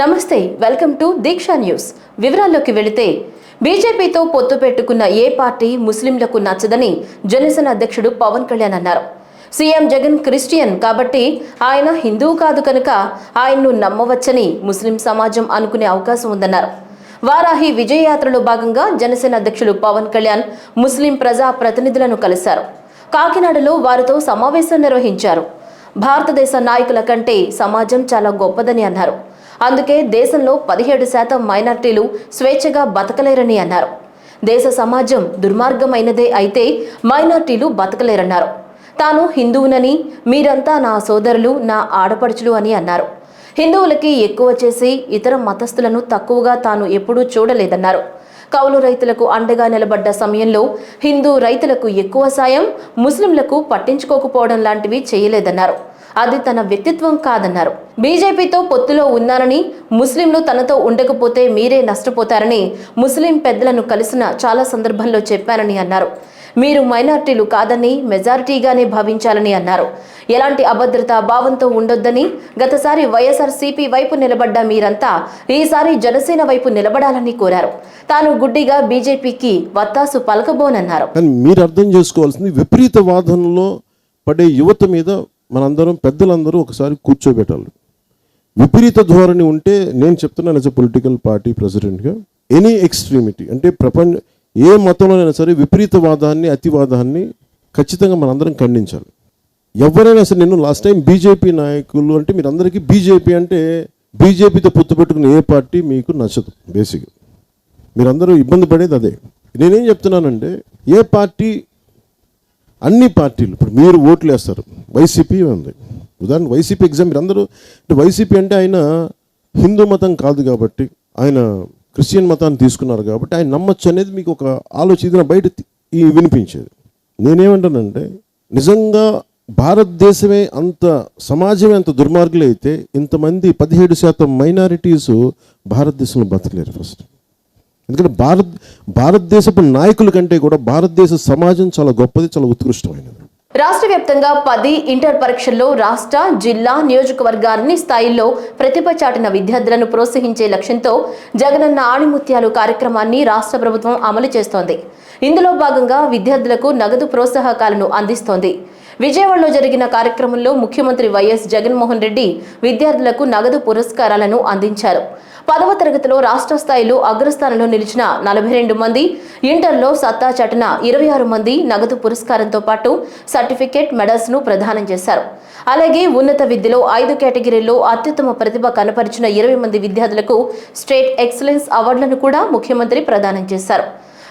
నమస్తే welcome to Deeksha news. వివరాల్లోకి వెళితే బీజేపీతో పొత్తు పెట్టుకున్న ఏ పార్టీ ముస్లింలకు నచ్చదని జనసేన అధ్యక్షుడు పవన్ కళ్యాణ్ అన్నారు. సీఎం జగన్ క్రిస్టియన్ కాబట్టి ఆయన హిందూ కాదు కనుక ఆయన్ను నమ్మవచ్చని ముస్లిం సమాజం అనుకునే అవకాశం ఉందన్నారు. వారాహి విజయయాత్రలో భాగంగా జనసేన అధ్యక్షుడు పవన్ కళ్యాణ్ ముస్లిం ప్రజా ప్రతినిధులను కలిశారు. కాకినాడలో వారితో సమావేశం నిర్వహించారు. భారతదేశ నాయకుల కంటే సమాజం చాలా గొప్పదని అన్నారు. అందుకే దేశంలో పదిహేడు శాతం మైనార్టీలు స్వేచ్ఛగా బతకలేరని అన్నారు. దేశ సమాజం దుర్మార్గమైనదే అయితే మైనార్టీలు బతకలేరన్నారు. తాను హిందువునని మీరంతా నా సోదరులు నా ఆడపడుచులు అని అన్నారు. హిందువులకి ఎక్కువ చేసి ఇతర మతస్థులను తక్కువగా తాను ఎప్పుడూ చూడలేదన్నారు. కౌలు రైతులకు అండగా నిలబడ్డ సమయంలో హిందూ రైతులకు ఎక్కువ సాయం ముస్లింలకు పట్టించుకోకపోవడం లాంటివి చేయలేదన్నారు. అది తన వ్యక్తిత్వం కాదన్నారు. బీజేపీతో పొత్తులో ఉన్నారని ముస్లింలు తనతో ఉండకపోతే మీరే నష్టపోతారని ముస్లిం పెద్దలను కలిసిన చాలా సందర్భాల్లో చెప్పారని అన్నారు. మీరు మైనార్టీలు కాదని మెజారిటీగానే భావించాలని అన్నారు. ఎలాంటి అభద్రతా భావంతో ఉండొద్దని గతసారి వైఎస్ఆర్ సిపి వైపు నిలబడ్డ మీరంతా ఈసారి జనసేన వైపు నిలబడాలని కోరారు. తాను గుడ్డిగా బీజేపీకి వత్తాసు పలకబోనన్నారు. మీరు అర్థం చేసుకోవాల్సింది విపరీత వాదనలో పడే యువత మీద మనందరం పెద్దలందరూ ఒకసారి కూర్చోబెట్టాలి. విపరీత ధోరణి ఉంటే నేను చెప్తున్నాను యాజ్ అ పొలిటికల్ పార్టీ ప్రెసిడెంట్గా ఎనీ ఎక్స్ట్రీమిటీ అంటే ప్రపంచ ఏ మతంలోనైనా సరే విపరీతవాదాన్ని అతివాదాన్ని ఖచ్చితంగా మనందరం ఖండించాలి. ఎవరైనా సరే నేను లాస్ట్ టైం బీజేపీ నాయకులు అంటే మీరందరికీ బీజేపీ అంటే బీజేపీతో పొత్తు పెట్టుకున్న ఏ పార్టీ మీకు నచ్చదు బేసిక్గా మీరందరూ ఇబ్బంది పడేది అదే. నేనేం చెప్తున్నానంటే ఏ పార్టీ అన్ని పార్టీలు ఇప్పుడు మీరు ఓట్లు వేస్తారు వైసీపీ ఉంది. ఉదాహరణ వైసీపీ ఎగ్జామ్ మీరు అందరూ అంటే వైసీపీ అంటే ఆయన హిందూ మతం కాదు కాబట్టి ఆయన క్రిస్టియన్ మతాన్ని తీసుకున్నారు కాబట్టి ఆయన నమ్మచ్చు అనేది మీకు ఒక ఆలోచన బయట ఈ వినిపించేది. నేనేమంటానంటే నిజంగా భారతదేశమే అంత సమాజమే అంత దుర్మార్గులు అయితే ఇంతమంది పదిహేడు శాతం మైనారిటీస్ భారతదేశంలో బతకలేరు ఫస్ట్. ఎందుకంటే భారత్ భారతదేశపు నాయకుల కంటే కూడా భారతదేశ సమాజం చాలా గొప్పది చాలా ఉత్కృష్టమైనది. రాష్ట్ర వ్యాప్తంగా పది ఇంటర్ పరీక్షల్లో రాష్ట్ర జిల్లా నియోజకవర్గ అన్ని స్థాయిల్లో ప్రతిభ చాటిన విద్యార్థులను ప్రోత్సహించే లక్ష్యంతో జగనన్న ఆణిముత్యాలు కార్యక్రమాన్ని రాష్ట్ర ప్రభుత్వం అమలు చేస్తోంది. ఇందులో భాగంగా విద్యార్థులకు నగదు ప్రోత్సాహకాలను అందిస్తోంది. విజయవాడలో జరిగిన కార్యక్రమంలో ముఖ్యమంత్రి వైఎస్ జగన్మోహన్ రెడ్డి విద్యార్థులకు నగదు పురస్కారాలను అందించారు. పదవ తరగతిలో రాష్ట్ర స్థాయిలో అగ్రస్థానంలో నిలిచిన నలభై రెండు మంది ఇంటర్లో సత్తా చటన ఇరవై ఆరు మంది నగదు పురస్కారంతో పాటు సర్టిఫికేట్ మెడల్స్ను ప్రదానం చేశారు. అలాగే ఉన్నత విద్యలో ఐదు కేటగిరీల్లో అత్యుత్తమ ప్రతిభ కనపరిచిన ఇరవై మంది విద్యార్థులకు స్టేట్ ఎక్సలెన్స్ అవార్డులను కూడా ముఖ్యమంత్రి ప్రదానం చేశారు.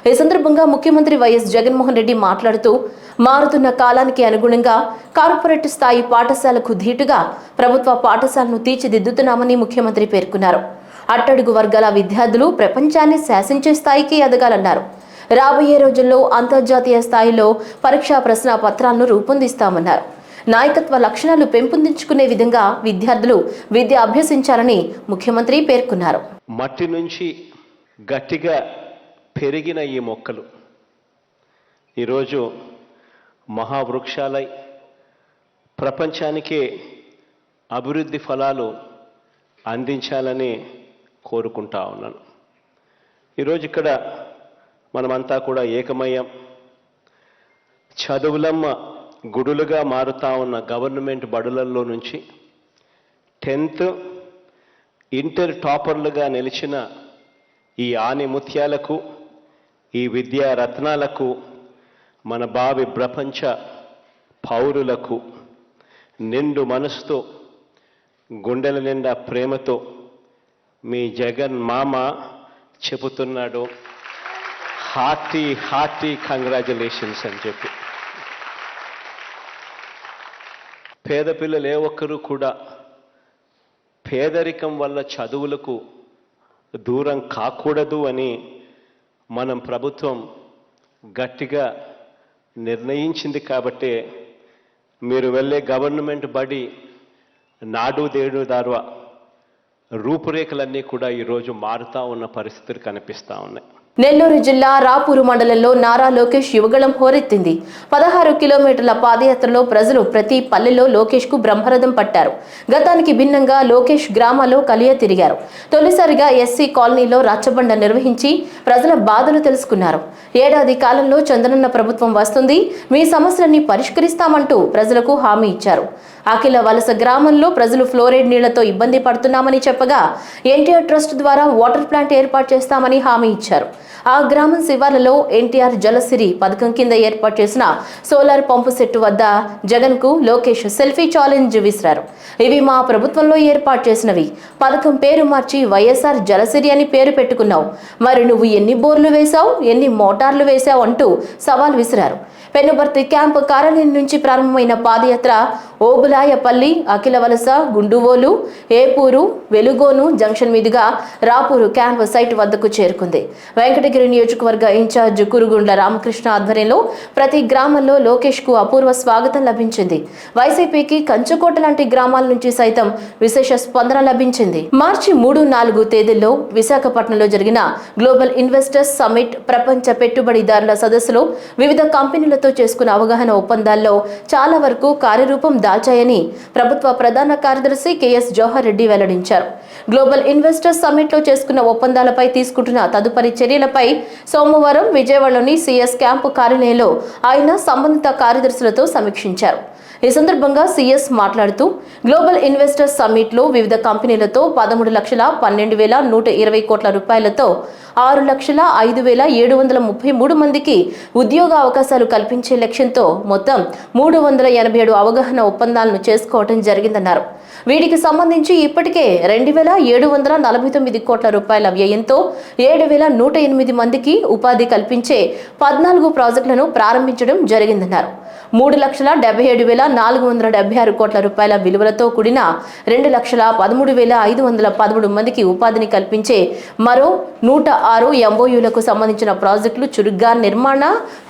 ఈ సందర్భంగా ముఖ్యమంత్రి వైఎస్ జగన్మోహన్ రెడ్డి మాట్లాడుతూ మారుతున్న కాలానికి అనుగుణంగా కార్పొరేట్ స్థాయి పాఠశాలకు ధీటుగా ప్రభుత్వ పాఠశాలను తీర్చిదిద్దుతున్నామని ముఖ్యమంత్రి పేర్కొన్నారు. అట్టడుగు వర్గాల విద్యార్థులు ప్రపంచాన్ని శాసించే స్థాయికి ఎదగాలన్నారు. రాబోయే రోజుల్లో అంతర్జాతీయ స్థాయిలో పరీక్షా ప్రశ్న పత్రాలను రూపొందిస్తామన్నారు. నాయకత్వ లక్షణాలు పెంపొందించుకునే విధంగా విద్యార్థులు విద్య అభ్యసించాలని ముఖ్యమంత్రి పేర్కొన్నారు. మట్టి నుంచి గట్టిగా పెరిగిన ఈ మొక్కలు. ఈరోజు మహావృక్షాలై ప్రపంచానికే అభివృద్ధి ఫలాలు అందించాలని కోరుకుంటా ఉన్నాను. ఈరోజు ఇక్కడ మనమంతా కూడా ఏకమయ్యాం. చదువులమ్మ గుడులుగా మారుతా ఉన్న గవర్నమెంట్ బడులల్లో నుంచి టెన్త్ ఇంటర్ టాపర్లుగా నిలిచిన ఈ ఆనిముత్యాలకు ఈ విద్యా రత్నాలకు మన భావి ప్రపంచ పౌరులకు నిండు మనసుతో గుండెల నిండా ప్రేమతో మీ జగన్ మామ చెబుతున్నాడు హార్టీ హార్టీ కంగ్రాచులేషన్స్ అని చెప్పి. పేద పిల్లలు ఏ ఒక్కరూ కూడా పేదరికం వల్ల చదువులకు దూరం కాకూడదు అని మనం ప్రభుత్వం గట్టిగా నిర్ణయించింది కాబట్టే మీరు వెళ్ళే గవర్నమెంట్ బడి నాడు దేడు దారువ రూపురేఖలన్నీ కూడా ఈరోజు మారుతా ఉన్న పరిస్థితులు కనిపిస్తూ ఉన్నాయి. నెల్లూరు జిల్లా రాపూరు మండలంలో నారా లోకేష్ యువగళం హోరెత్తింది. పదహారు కిలోమీటర్ల పాదయాత్రలో ప్రజలు ప్రతి పల్లెలో లోకేష్కు బ్రహ్మరథం పట్టారు. గతానికి భిన్నంగా లోకేష్ గ్రామాల్లో కలియ తిరిగారు. తొలిసారిగా ఎస్సీ కాలనీలో రచ్చబండ నిర్వహించి ప్రజల బాధలు తెలుసుకున్నారు. ఏడాది కాలంలో చంద్రన్న ప్రభుత్వం వస్తుంది మీ సమస్యలన్నీ పరిష్కరిస్తామంటూ ప్రజలకు హామీ ఇచ్చారు. అఖిల వలస గ్రామంలో ప్రజలు ఫ్లోరైడ్ నీళ్ళతో ఇబ్బంది పడుతున్నామని చెప్పగా ఎన్టీఆర్ ట్రస్ట్ ద్వారా వాటర్ ప్లాంట్ ఏర్పాటు చేస్తామని హామీ ఇచ్చారు. ఆ గ్రామం శివార్లలో ఎన్టీఆర్ జలసిరి పథకం కింద ఏర్పాటు చేసిన సోలార్ పంపు సెట్టు వద్ద జగన్కు లోకేష్ సెల్ఫీ ఛాలెంజ్ విసిరారు. ఇవి మా ప్రభుత్వంలో ఏర్పాటు చేసినవి. పథకం పేరు మార్చి వైఎస్ఆర్ జలసిరి అని పేరు పెట్టుకున్నావు. మరి నువ్వు ఎన్ని బోర్లు వేశావు ఎన్ని మోటార్లు వేశావు అంటూ సవాల్ విసిరారు. పెనుబర్తి క్యాంపు కార్యాలయం నుంచి ప్రారంభమైన పాదయాత్ర ఓబులాయపల్లి అఖిల వలస గుండువోలు ఏపూరు వెలుగోను జంక్షన్ మీదుగా రాపూరు క్యాంపు సైట్ వద్దకు చేరుకుంది. వెంకటగిరి నియోజకవర్గ ఇన్ఛార్జ్ కురుగుండ్ల రామకృష్ణ ఆధ్వర్యంలో ప్రతి గ్రామంలో లోకేష్కు అపూర్వ స్వాగతం లభించింది. వైసీపీకి కంచుకోట లాంటి గ్రామాల నుంచి సైతం విశేష స్పందన లభించింది. మార్చి మూడు నాలుగు తేదీల్లో విశాఖపట్నంలో జరిగిన గ్లోబల్ ఇన్వెస్టర్స్ సమ్మిట్ ప్రపంచ పెట్టుబడిదారుల సదస్సులో వివిధ కంపెనీలతో చేసుకున్న అవగాహన ఒప్పందాల్లో చాలా వరకు కార్యరూపం దాల్చాయని ప్రభుత్వ ప్రధాన కార్యదర్శి కెఎస్ జవహర్ రెడ్డి వెల్లడించారు. గ్లోబల్ ఇన్వెస్టర్స్ సమ్మిట్లో చేసుకున్న ఒప్పందాలపై తీసుకుంటున్న తదుపరి చర్యలపై సోమవారం విజయవాడలోని సిఎస్ క్యాంపు కార్యాలయంలో ఆయన సంబంధిత కార్యదర్శులతో సమీక్షించారు. ఈ సందర్భంగా సీఎస్ మాట్లాడుతూ గ్లోబల్ ఇన్వెస్టర్స్ సమ్మిట్లో వివిధ కంపెనీలతో పదమూడు లక్షల పన్నెండు వేల నూట ఇరవై కోట్ల రూపాయలతో ఆరు లక్షల ఐదు వేల ఏడు వందల ముప్పై మూడు మందికి ఉద్యోగ అవకాశాలు కల్పించే లక్ష్యంతో మొత్తం మూడు వందల ఎనభై ఏడు అవగాహన ఒప్పందాలను చేసుకోవడం జరిగిందన్నారు. వీటికి సంబంధించి ఇప్పటికే రెండు వేల ఏడు వందల నలభై తొమ్మిది కోట్ల రూపాయల వ్యయంతో ఏడు వేల నూట ఎనిమిది మందికి ఉపాధి కల్పించే పద్నాలుగు ప్రాజెక్టులను ప్రారంభించడం జరిగిందన్నారు. మూడు లక్షల డెబ్బై ఏడు వేల నాలుగు వందల డెబ్బై ఆరు కోట్ల రూపాయల విలువలతో కూడిన రెండు లక్షల పదమూడు వేల ఐదు వందల పదమూడు మందికి ఉపాధిని కల్పించే మరో నూట ఆరు ఎంఓయూలకు సంబంధించిన ప్రాజెక్టులు చురుగ్గా నిర్మాణ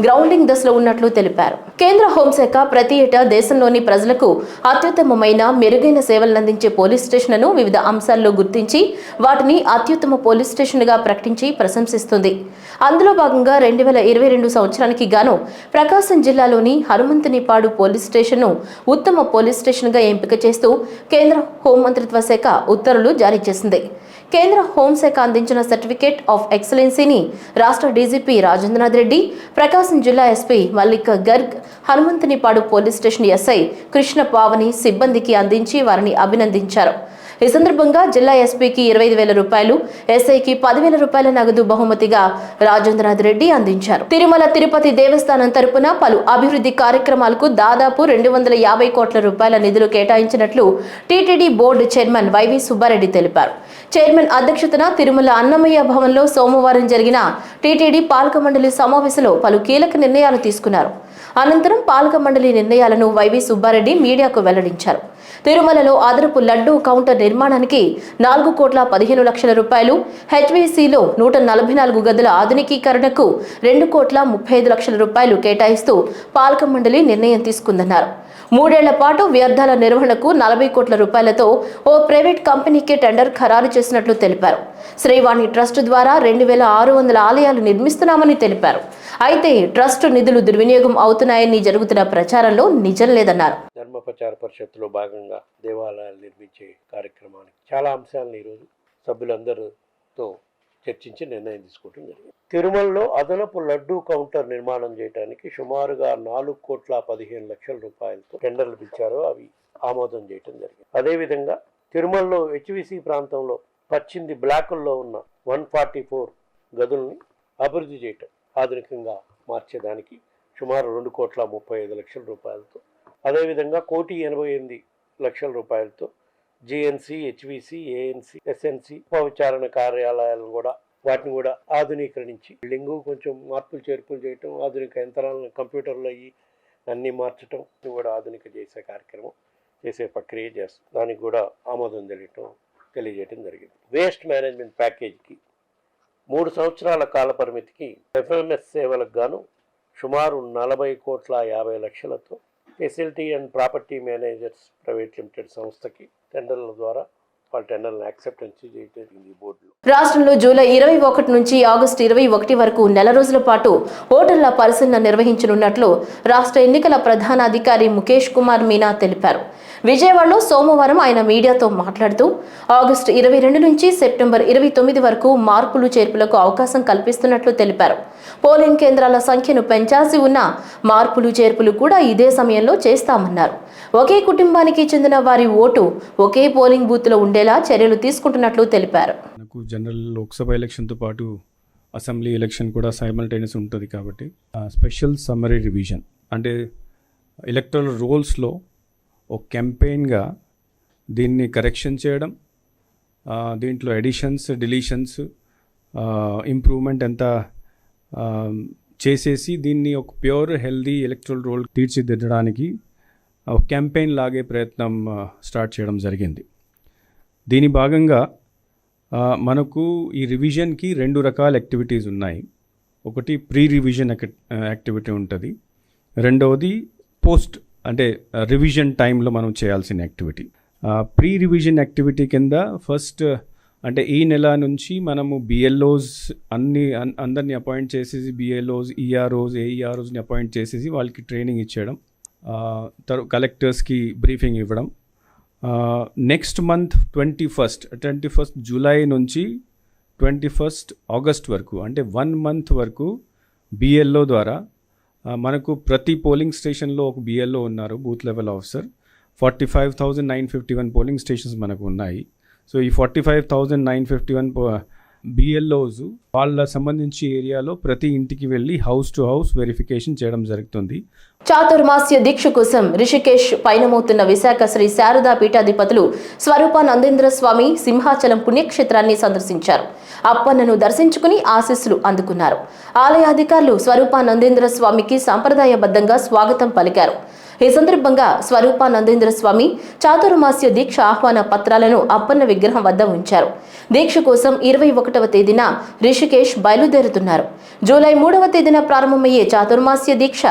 గ్రౌండింగ్ దశలో ఉన్నట్లు తెలిపారు. కేంద్ర హోంశాఖ ప్రతి ఏటా దేశంలోని ప్రజలకు అత్యుత్తమమైన మెరుగైన సేవలను అందించే పోలీస్ స్టేషన్లను వివిధ అంశాల్లో గుర్తించి వాటిని అత్యుత్తమ పోలీస్ స్టేషన్గా ప్రకటించి ప్రశంసిస్తుంది. అందులో భాగంగా రెండు వేల ఇరవై రెండు సంవత్సరానికి గాను ప్రకాశం జిల్లాలోని హనుమంతునిపాడు పోలీస్ స్టేషన్ను ఉత్తమ పోలీస్ స్టేషన్గా ఎంపిక చేస్తూ కేంద్ర హోంమంత్రిత్వ శాఖ ఉత్తర్వులు జారీ చేసింది. కేంద్ర హోంశాఖ అందించిన సర్టిఫికేట్ ఆఫ్ ఎక్సలెన్సీని రాష్ట్ర డీజీపీ రాజేంద్రనాథ్ రెడ్డి ప్రకాశం జిల్లా SP Mallik Garg Hanumanthunipadu police station SI Krishna Pavani సిబ్బందికి అందించి వారిని అభినందించారు. ఈ సందర్భంగా జిల్లా ఎస్పీకి ఇరవై వేల రూపాయలు ఎస్ఐకి పదివేల రూపాయల నగదు బహుమతిగా రాజేంద్రనాథ్ రెడ్డి అందించారు. తిరుమల తిరుపతి దేవస్థానం తరపున పలు అభివృద్ధి కార్యక్రమాలకు దాదాపు రెండు వందల యాభై కోట్ల రూపాయల నిధులు కేటాయించినట్లు TTD board chairman YV Subba Reddy తెలిపారు. చైర్మన్ అధ్యక్షతన తిరుమల అన్నమయ్య భవన్లో సోమవారం జరిగిన టీటీడీ పాలక మండలి సమావేశంలో పలు కీలక నిర్ణయాలు తీసుకున్నారు. అనంతరం పాలక మండలి నిర్ణయాలను వైవి సుబ్బారెడ్డి మీడియాకు వెల్లడించారు. తిరుమలలో అదనపు లడ్డూ కౌంటర్ నిర్మాణానికి నాలుగు కోట్ల పదిహేను లక్షల రూపాయలు హెచ్వీసీలో నూట నలభై నాలుగు గదుల ఆధునికీకరణకు రెండు కోట్ల ముప్పై ఐదు లక్షల రూపాయలు కేటాయిస్తూ పాలక మండలి నిర్ణయం తీసుకుందన్నారు. మూడేళ్ళ పాటు వ్యర్థాల నిర్వహణకు నలభై కోట్ల రూపాయలతో ఓ ప్రైవేట్ కంపెనీకి టెండర్ ఖరారు చేసినట్లు తెలిపారు. శ్రీవాణి ట్రస్ట్ ద్వారా రెండు వేల ఆరు వందల ఆలయాలు నిర్మిస్తున్నామని తెలిపారు. అయితే ట్రస్ట్ నిధులు దుర్వినియోగం అవుతున్నాయని జరుగుతున్న ప్రచారంలో నిజం లేదన్నారు. ధర్మ ప్రచార పరిషత్తులో భాగంగా దేవాలయాలు నిర్మించే కార్యక్రమానికి చాలా అంశాలను ఈరోజు సభ్యులందరితో చర్చించి నిర్ణయం తీసుకోవడం జరిగింది. తిరుమలలో అదనపు లడ్డూ కౌంటర్ నిర్మాణం చేయడానికి సుమారుగా నాలుగు కోట్ల పదిహేను లక్షల రూపాయలతో టెండర్లు పిలిచారు. అవి ఆమోదం చేయడం జరిగింది. అదేవిధంగా తిరుమలలో హెచ్విసి ప్రాంతంలో పచ్చింది బ్లాకుల్లో ఉన్న వన్ ఫార్టీ ఫోర్ గదుల్ని అభివృద్ధి చేయటం ఆధునికంగా మార్చేదానికి సుమారు రెండు కోట్ల ముప్పై ఐదు లక్షల రూపాయలతో అదేవిధంగా కోటి ఎనభై ఎనిమిది లక్షల రూపాయలతో జిఎన్సి హెచ్విసి ఏఎన్సి ఎస్ఎన్సి ఉపవిచారణ కార్యాలయాలను కూడా వాటిని కూడా ఆధునీకరించి బిల్డింగు కొంచెం మార్పులు చేర్పులు చేయటం ఆధునిక యంత్రాలను కంప్యూటర్లు అయ్యి అన్నీ మార్చటం కూడా ఆధునిక చేసే కార్యక్రమం చేసే ప్రక్రియ చేస్తాం దానికి కూడా ఆమోదం తెలియటం తెలియజేయటం జరిగింది. వేస్ట్ మేనేజ్మెంట్ ప్యాకేజీకి మూడు సంవత్సరాల కాల పరిమితికి ఎఫ్ఎంఎస్ సేవలకు గాను సుమారు నలభై కోట్ల యాభై లక్షలతో facility and property managers private limited సంస్థకి టెండర్ల ద్వారా రాష్ట్రంలో జూలై ఇరవై ఒకటి నుంచి ఆగస్టు ఇరవై ఒకటి వరకు నెల రోజుల పాటు ఓటర్ల పరిశీలన నిర్వహించనున్నట్లు రాష్ట్ర ఎన్నికల ప్రధాన అధికారి ముఖేష్ కుమార్ మీనా తెలిపారు. విజయవాడలో సోమవారం ఆయన మీడియాతో మాట్లాడుతూ ఆగస్టు ఇరవై రెండు నుంచి సెప్టెంబర్ ఇరవై తొమ్మిది వరకు మార్పులు చేర్పులకు అవకాశం కల్పిస్తున్నట్లు తెలిపారు. పోలింగ్ కేంద్రాల సంఖ్యను పెంచాల్సి ఉన్న మార్పులు చేర్పులు కూడా ఇదే సమయంలో చేస్తామన్నారు. ఒకే కుటుంబానికి చెందిన వారి ఓటు ఒకే పోలింగ్ బూత్లో ఉండేలా చర్యలు తీసుకుంటున్నట్లు తెలిపారు. నాకు జనరల్ లోక్సభ ఎలక్షన్తో పాటు అసెంబ్లీ ఎలక్షన్ కూడా సైమల్టైనస్ ఉంటుంది కాబట్టి స్పెషల్ సమ్మరీ రివిజన్ అంటే ఎలక్ట్రల్ రోల్స్లో ఒక క్యాంపెయిన్గా దీన్ని కరెక్షన్ చేయడం దీంట్లో ఎడిషన్స్ డిలీషన్స్ ఇంప్రూవ్మెంట్ ఎంత చేసేసి దీన్ని ఒక ప్యూర్ హెల్దీ ఎలక్ట్రల్ రోల్ తీర్చిదిద్దడానికి ఒక క్యాంపెయిన్ లాగే ప్రయత్నం స్టార్ట్ చేయడం జరిగింది. దీని భాగంగా మనకు ఈ రివిజన్కి రెండు రకాల యాక్టివిటీస్ ఉన్నాయి. ఒకటి ప్రీ రివిజన్ యాక్టివిటీ ఉంటుంది. రెండవది పోస్ట్ అంటే రివిజన్ టైంలో మనం చేయాల్సిన యాక్టివిటీ. ప్రీ రివిజన్ యాక్టివిటీ కింద ఫస్ట్ అంటే ఈ నెల నుంచి మనము బిఎల్ఓస్ అన్ని అందరిని అపాయింట్ చేసేసి బిఎల్ఓస్ ఈఆర్ఓస్ ఏఈఆర్ఓస్ని అపాయింట్ చేసేసి వాళ్ళకి ట్రైనింగ్ ఇచ్చేయడం తర్వాత కలెక్టర్స్కి బ్రీఫింగ్ ఇవ్వడం next month twenty first twenty first July నుంచి ట్వంటీ ఫస్ట్ ఆగస్ట్ వరకు అంటే వన్ మంత్ వరకు బిఎల్ఓ ద్వారా మనకు ప్రతి పోలింగ్ స్టేషన్లో ఒక బిఎల్ఓ ఉన్నారు booth level officer forty five thousand nine fifty one polling stations మనకు ఉన్నాయి. సో ఈ forty five thousand nine fifty one BLOs వాళ్ళ సంబంధించి ఏరియాలో ప్రతి ఇంటికి వెళ్ళి హౌస్ టు హౌస్ వెరిఫికేషన్ చేయడం జరుగుతుంది. చాతుర్మాస్య దీక్ష కోసం రిషికేష్ పయనమవుతున్న విశాఖ శ్రీ శారదా పీఠాధిపతులు స్వరూపానందేంద్ర స్వామి సింహాచలం పుణ్యక్షేత్రాన్ని సందర్శించారు. అప్పన్నను దర్శించుకుని ఆశీస్సులు అందుకున్నారు. ఆలయ అధికారులు స్వరూపానందేంద్ర స్వామికి సాంప్రదాయబద్ధంగా స్వాగతం పలికారు. ఈ సందర్భంగా స్వరూపానందేంద్ర స్వామి చాతుర్మాస్య దీక్ష ఆహ్వాన పత్రాలను అప్పన్న విగ్రహం వద్ద ఉంచారు. దీక్ష కోసం ఇరవై ఒకటవ తేదీన రిషికేష్ బయలుదేరుతున్నారు. జూలై మూడవ తేదీన ప్రారంభమయ్యే చాతుర్మాస్య దీక్ష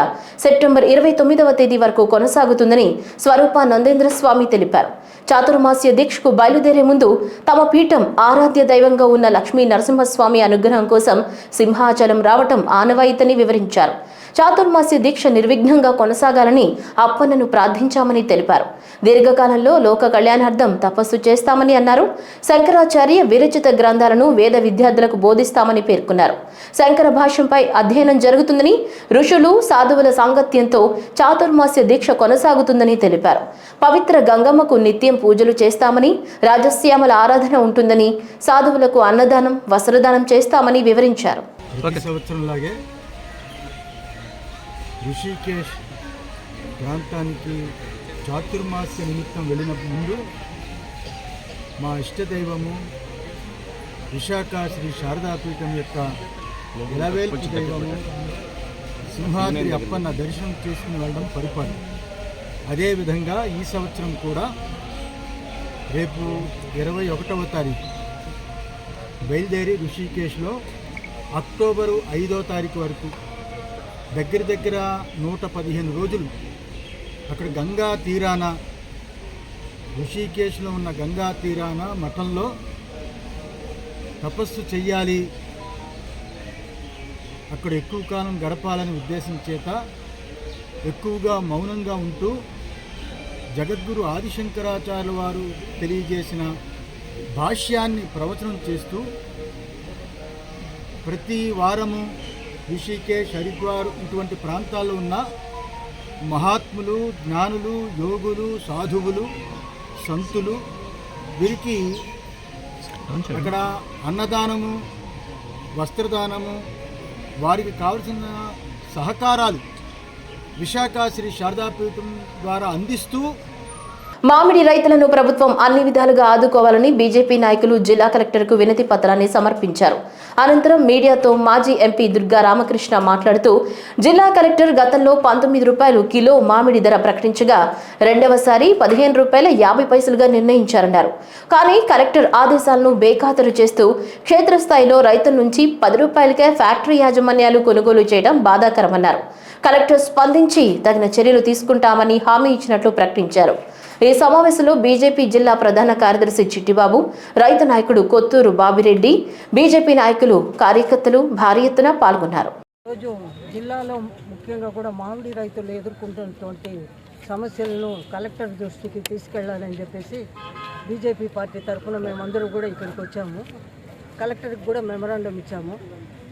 సెప్టెంబర్ ఇరవై తొమ్మిదవ తేదీ వరకు కొనసాగుతుందని స్వరూపానందేంద్ర స్వామి తెలిపారు. చాతుర్మాస్య దీక్షకు బయలుదేరే ముందు తమ పీఠం ఆరాధ్య దైవంగా ఉన్న లక్ష్మీ నరసింహస్వామి అనుగ్రహం కోసం సింహాచలం రావటం ఆనవాయితని వివరించారు. చాతుర్మాస్య దీక్ష నిర్విఘ్నంగా కొనసాగాలని అప్పన్నను ప్రార్థించామని తెలిపారు. దీర్ఘకాలంలో లోక కళ్యాణార్థం తపస్సు చేస్తామని అన్నారు. శంకరాచార్య విరచిత గ్రంథాలను వేద విద్యార్థులకు బోధిస్తామని పేర్కొన్నారు. శంకర భాష్యంపై అధ్యయనం జరుగుతుందని ఋషులు సాధువుల సాంగత్యంతో చాతుర్మాస్య దీక్ష కొనసాగుతుందని తెలిపారు. పవిత్ర గంగమ్మకు నిత్యం పూజలు చేస్తామని రాజశ్యామల ఆరాధన ఉంటుందని సాధువులకు అన్నదానం వస్త్రదానం చేస్తామని వివరించారు. రిషికేష్ ప్రాంతానికి చాతుర్మాస్య నిమిత్తం వెళ్ళిన ముందు మా ఇష్టదైవము విశాఖ శ్రీ శారదాపీఠం యొక్క ఇలవేల్పు దైవము సింహాద్రి అప్పన్న దర్శనం చేసుకుని వెళ్ళడం పరిపాలన అదేవిధంగా ఈ సంవత్సరం కూడా రేపు ఇరవై ఒకటవ తారీఖు బయలుదేరి ఋషికేశ్లో అక్టోబరు ఐదో తారీఖు వరకు దగ్గర దగ్గర నూట పదిహేను రోజులు అక్కడ గంగా తీరాన ఋషికేశ్లో ఉన్న గంగా తీరాన మఠంలో తపస్సు చెయ్యాలి. అక్కడ ఎక్కువ కాలం గడపాలని ఉద్దేశం చేత ఎక్కువగా మౌనంగా ఉంటూ జగద్గురు ఆదిశంకరాచార్యుల వారు తెలియజేసిన భాష్యాన్ని ప్రవచనం చేస్తూ ప్రతి వారము ఋషికేశ్ హరిద్వార్ ఇటువంటి ప్రాంతాల్లో ఉన్న మహాత్ములు జ్ఞానులు యోగులు సాధువులు సంతులు వీరికి అక్కడ అన్నదానము వస్త్రదానము వారికి కావలసిన సహకారాలు విశాఖ శ్రీ శారదాపీఠం ద్వారా అందిస్తూ మామిడి రైతులను ప్రభుత్వం అన్ని విధాలుగా ఆదుకోవాలని బీజేపీ నాయకులు జిల్లా కలెక్టర్కు వినతి పత్రాన్ని సమర్పించారు. అనంతరం మీడియాతో మాజీ ఎంపీ దుర్గా రామకృష్ణ మాట్లాడుతూ జిల్లా కలెక్టర్ గతంలో పంతొమ్మిది రూపాయలు కిలో మామిడి ధర ప్రకటించగా రెండవసారి పదిహేను రూపాయల యాభై పైసలుగా నిర్ణయించారన్నారు. కానీ కలెక్టర్ ఆదేశాలను బేఖాతరు చేస్తూ క్షేత్రస్థాయిలో రైతుల నుంచి పది రూపాయలకే ఫ్యాక్టరీ యాజమాన్యాలు కొనుగోలు చేయడం బాధాకరమన్నారు. కలెక్టర్ స్పందించి తగిన చర్యలు తీసుకుంటామని హామీ ఇచ్చినట్లు ప్రకటించారు. ఈ సమావేశంలో బీజేపీ జిల్లా ప్రధాన కార్యదర్శి చిట్టిబాబు రైతు నాయకుడు కొత్తూరు బాబిరెడ్డి బీజేపీ నాయకులు కార్యకర్తలు భారీ ఎత్తున పాల్గొన్నారు. రోజు జిల్లాలో ముఖ్యంగా కూడా మామిడి రైతులు ఎదుర్కొంటున్నటువంటి సమస్యలను కలెక్టర్ దృష్టికి తీసుకెళ్ళాలని చెప్పేసి బీజేపీ పార్టీ తరఫున మేమందరూ కూడా ఇక్కడికి వచ్చాము. కలెక్టర్కి కూడా మెమరాండం ఇచ్చాము.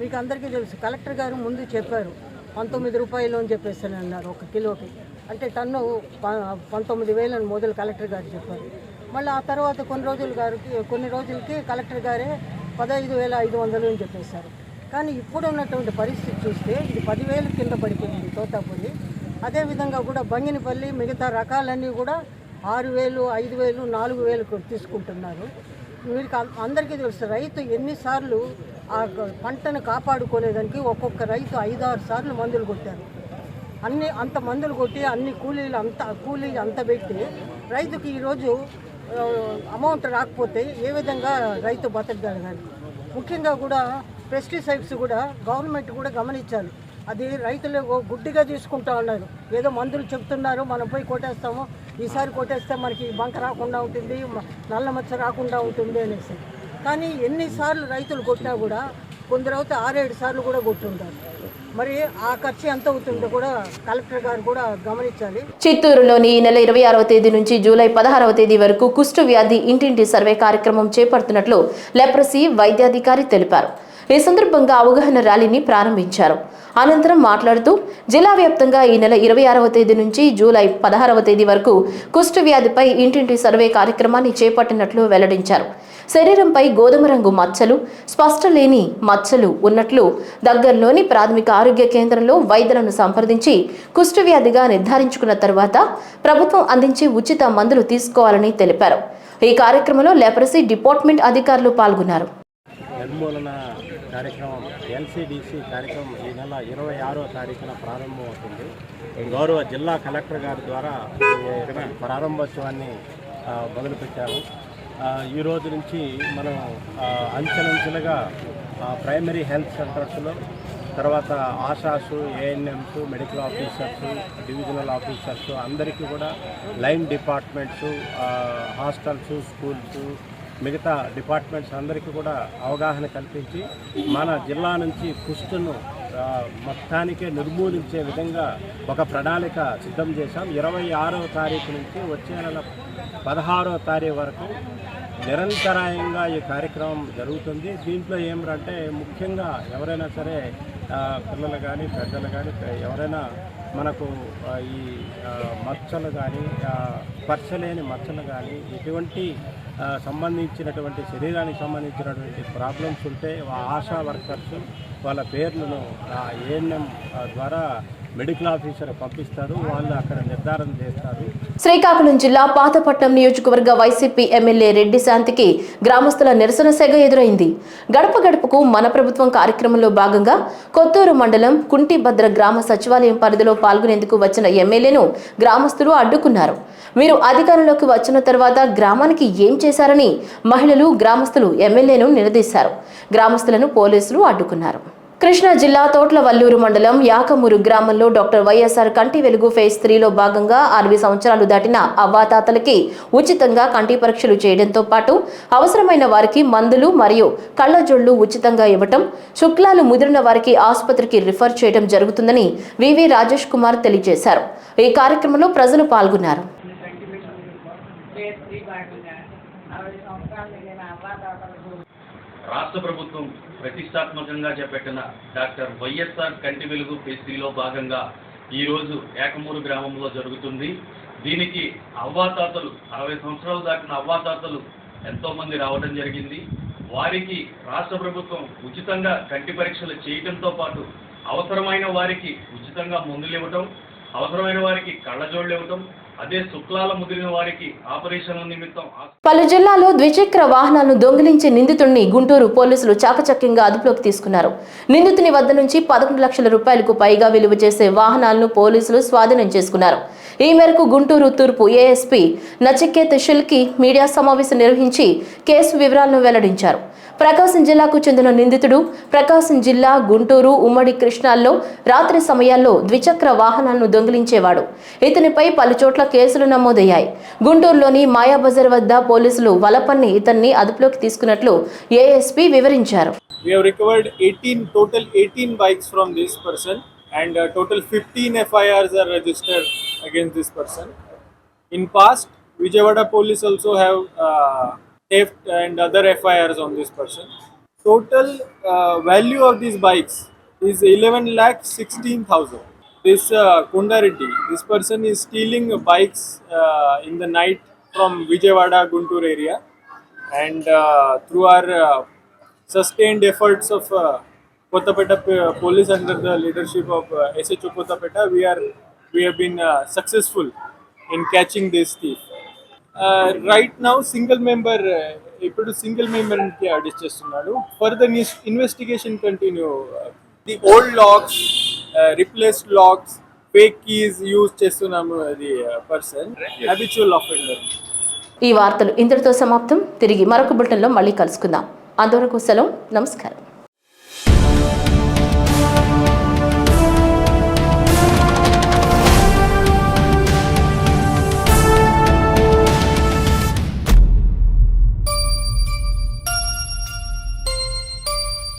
మీకు అందరికీ తెలుసు కలెక్టర్ గారు ముందు చెప్పారు పంతొమ్మిది రూపాయలు అని చెప్పేసి అన్నారు ఒక కిలోకి. అంటే టన్ను ప- పంతొమ్మిది వేలని మొదలు కలెక్టర్ గారు చెప్పారు. మళ్ళీ ఆ తర్వాత కొన్ని రోజులు గారికి కొన్ని రోజులకి కలెక్టర్ గారే పదహైదు వేల ఐదు వందలు అని చెప్పేశారు. కానీ ఇప్పుడు ఉన్నటువంటి పరిస్థితి చూస్తే ఇది పదివేలు కింద పడిపోయింది తోతాపల్లి అదేవిధంగా కూడా బంగినపల్లి మిగతా రకాలన్నీ కూడా ఆరు వేలు ఐదు వేలు నాలుగు వేలు తీసుకుంటున్నారు. వీరికి అందరికీ తెలుసు రైతు ఎన్నిసార్లు ఆ పంటను కాపాడుకోలేదానికి ఒక్కొక్క రైతు ఐదారు సార్లు మందులు కొట్టారు. అన్ని అంత మందులు కొట్టి అన్ని కూలీలు అంత కూలీలు అంత పెట్టి రైతుకి ఈరోజు అమౌంట్ రాకపోతే ఏ విధంగా రైతు బతకగలగాలి? ముఖ్యంగా కూడా పెస్టిసైడ్స్ కూడా గవర్నమెంట్ కూడా గమనించాలి. అది రైతులు గుడ్డిగా తీసుకుంటా ఉన్నారు. ఏదో మందులు చెప్తున్నారు మనం పోయి కొట్టేస్తాము ఈసారి కొట్టేస్తే మనకి బంక రాకుండా ఉంటుంది నల్ల మచ్చ రాకుండా ఉంటుంది అనేసి. కానీ ఎన్నిసార్లు రైతులు కొట్టినా కూడా కొందరు అయితే ఆరేడు సార్లు కూడా కొట్టుంటారు. మరి ఆ ఖర్చు ఎంత అవుతుందో కూడా కలెక్టర్ గారు కూడా గమనించాలి. చిత్తూరులోని ఈ నెల ఇరవై ఆరవ తేదీ నుంచి జూలై పదహారవ తేదీ వరకు కుష్టు వ్యాధి ఇంటింటి సర్వే కార్యక్రమం చేపడుతున్నట్లు లెప్రసీ వైద్యాధికారి తెలిపారు. ఈ సందర్భంగా అవగాహన ర్యాలీని ప్రారంభించారు. అనంతరం మాట్లాడుతూ జిల్లా వ్యాప్తంగా ఈ నెల ఇరవై ఆరవ తేదీ నుంచి జూలై పదహారవ తేదీ వరకు కుష్టు వ్యాధిపై ఇంటింటి సర్వే కార్యక్రమాన్ని చేపట్టినట్లు వెల్లడించారు. శరీరంపై గోధుమ రంగు మచ్చలు స్పష్టలేని మచ్చలు ఉన్నట్లు దగ్గరలోని ప్రాథమిక ఆరోగ్య కేంద్రంలో వైద్యులను సంప్రదించి కుష్ఠవ్యాధిగా నిర్ధారించుకున్న తర్వాత ప్రభుత్వం అందించే ఉచిత మందులు తీసుకోవాలని తెలిపారు. ఈ కార్యక్రమంలో లెపరసీ డిపార్ట్మెంట్ అధికారులు పాల్గొన్నారు. నిర్మూలన కార్యక్రమం ఎల్సిడిసి కార్యక్రమం ఈ నెల ఇరవై ఆరో తారీఖున ప్రారంభమవుతుంది. గౌరవ జిల్లా కలెక్టర్ గారి ద్వారా ప్రారంభోత్సవాన్ని మొదలుపెట్టాము ఈ రోజు నుంచి మనం అంచెలంచెలుగా ప్రైమరీ హెల్త్ సెంటర్స్లో తర్వాత ఆశాసు ANMs medical officers divisional officers అందరికీ కూడా లైన్ డిపార్ట్మెంట్స్ హాస్టల్స్ స్కూల్స్ మిగతా డిపార్ట్మెంట్స్ అందరికీ కూడా అవగాహన కల్పించి మన జిల్లా నుంచి కుష్టును మొత్తానికే నిర్మూలించే విధంగా ఒక ప్రణాళిక సిద్ధం చేశాం. ఇరవై ఆరో తారీఖు నుంచి వచ్చే నెల పదహారవ తారీఖు వరకు నిరంతరాయంగా ఈ కార్యక్రమం జరుగుతుంది. దీంట్లో ఏమిటంటే ముఖ్యంగా ఎవరైనా సరే పిల్లలు కానీ పెద్దలు కానీ ఎవరైనా మనకు ఈ మచ్చలు కానీ స్పర్శలేని మచ్చలు కానీ ఎటువంటి సంబంధించినటువంటి శరీరానికి సంబంధించినటువంటి ప్రాబ్లమ్స్ ఉంటే ఆశా వర్కర్స్ వాళ్ళ పేర్లను ఏఎన్ఎం ద్వారా మెడికల్ ఆఫీసర్ పంపిస్తారు వాళ్ళు అక్కడ నిర్ధారణ చేస్తారు. శ్రీకాకుళం జిల్లా పాతపట్నం నియోజకవర్గ వైసీపీ ఎమ్మెల్యే రెడ్డి శాంతికి గ్రామస్తుల నిరసన సెగ ఎదురైంది. గడప గడపకు మన ప్రభుత్వం కార్యక్రమంలో భాగంగా కొత్తూరు మండలం కుంటిభద్ర గ్రామ సచివాలయం పరిధిలో పాల్గొనేందుకు వచ్చిన ఎమ్మెల్యేను గ్రామస్తులు అడ్డుకున్నారు. మీరు అధికారంలోకి వచ్చిన తర్వాత గ్రామానికి ఏం చేశారని మహిళలు గ్రామస్తులు ఎమ్మెల్యేను నిలదీశారు. గ్రామస్తులను పోలీసులు అడ్డుకున్నారు. కృష్ణా జిల్లా తోట్ల వల్లూరు మండలం యాకమూరు గ్రామంలో డాక్టర్ వైఎస్ఆర్ కంటి వెలుగు ఫేజ్ త్రీలో భాగంగా అరవై సంవత్సరాలు దాటిన అవ్వాతాతలకి ఉచితంగా కంటి పరీక్షలు చేయడంతో పాటు అవసరమైన వారికి మందులు మరియు కళ్ళజోళ్ళు ఉచితంగా ఇవ్వటం శుక్లాలు ముదిరిన వారికి ఆసుపత్రికి రిఫర్ చేయడం జరుగుతుందని వివి రాజేష్ కుమార్ తెలియజేశారు. ఈ కార్యక్రమంలో ప్రజలు పాల్గొన్నారు. రాష్ట్ర ప్రభుత్వం ప్రతిష్టాత్మకంగా చేపట్టిన డాక్టర్ వైఎస్ఆర్ కంటి వెలుగు ఫెస్టిలో భాగంగా ఈరోజు ఏకమూరు గ్రామంలో జరుగుతుంది. దీనికి అవ్వాతాతలు అరవై సంవత్సరాలు దాటిన అవ్వాతాతలు ఎంతోమంది రావడం జరిగింది. వారికి రాష్ట్ర ప్రభుత్వం ఉచితంగా కంటి పరీక్షలు చేయడంతో పాటు అవసరమైన వారికి ఉచితంగా మందులు ఇవ్వటం అవసరమైన వారికి కళ్ళజోళ్ళు ఇవ్వటం పలు జిల్లాలో ద్విచక్ర వాహనాలను దొంగిలించే నిందితుడిని గుంటూరు పోలీసులు చాకచక్యంగా అదుపులోకి తీసుకున్నారు. నిందితుని వద్ద నుంచి పదకొండు లక్షల రూపాయలకు పైగా విలువ చేసే వాహనాలను పోలీసులు స్వాధీనం చేసుకున్నారు. ఈ మేరకు గుంటూరు తూర్పు ఏఎస్పీ నచికేత్ షిల్కి మీడియా సమావేశం నిర్వహించి కేసు వివరాలను వెల్లడించారు. ప్రకాశం జిల్లాకు చెందిన నిందితుడు ప్రకాశం జిల్లా గుంటూరు ఉమ్మడి కృష్ణాల్లో రాత్రి సమయాల్లో ద్విచక్ర వాహనాలను దొంగిలించేవాడు. ఇతనిపై పలుచోట్ల కేసులు నమోదయ్యాయి. గుంటూరులోని మాయాబజార్ వద్ద పోలీసులు వలపన్ని ఇతన్ని అదుపులోకి తీసుకున్నట్లు ఏఎస్పీ వివరించారు. We have recovered 18 total 18 bikes from this person and uh, total 15 FIRs are registered against this person. In past, Vijayawada police also have uh, theft and other FIRs on this person. Total uh, value of these bikes is 11 lakh 16,000. This uh, Kundareddy, this person is stealing bikes uh, in the night from Vijayawada Guntur area and uh, through our uh, sustained efforts of uh, Kottapeta p- police under the leadership of uh, SHO Kottapeta, we are we have been uh, successful in catching this thief. Right now, single member ఇప్పుడు single మెంబర్కి arrest చేస్తున్నాడు. Further investigation continue the old locks replaced locks fake keys use చేస్తున్నాము అది person habitual offender ఈ వార్తలు ఇంతటితో సమాప్తం. తిరిగి మరొక బులెటిన్లో మళ్ళీ కలుసుకుందాం. అంతవరకు సెలవు. నమస్కారం.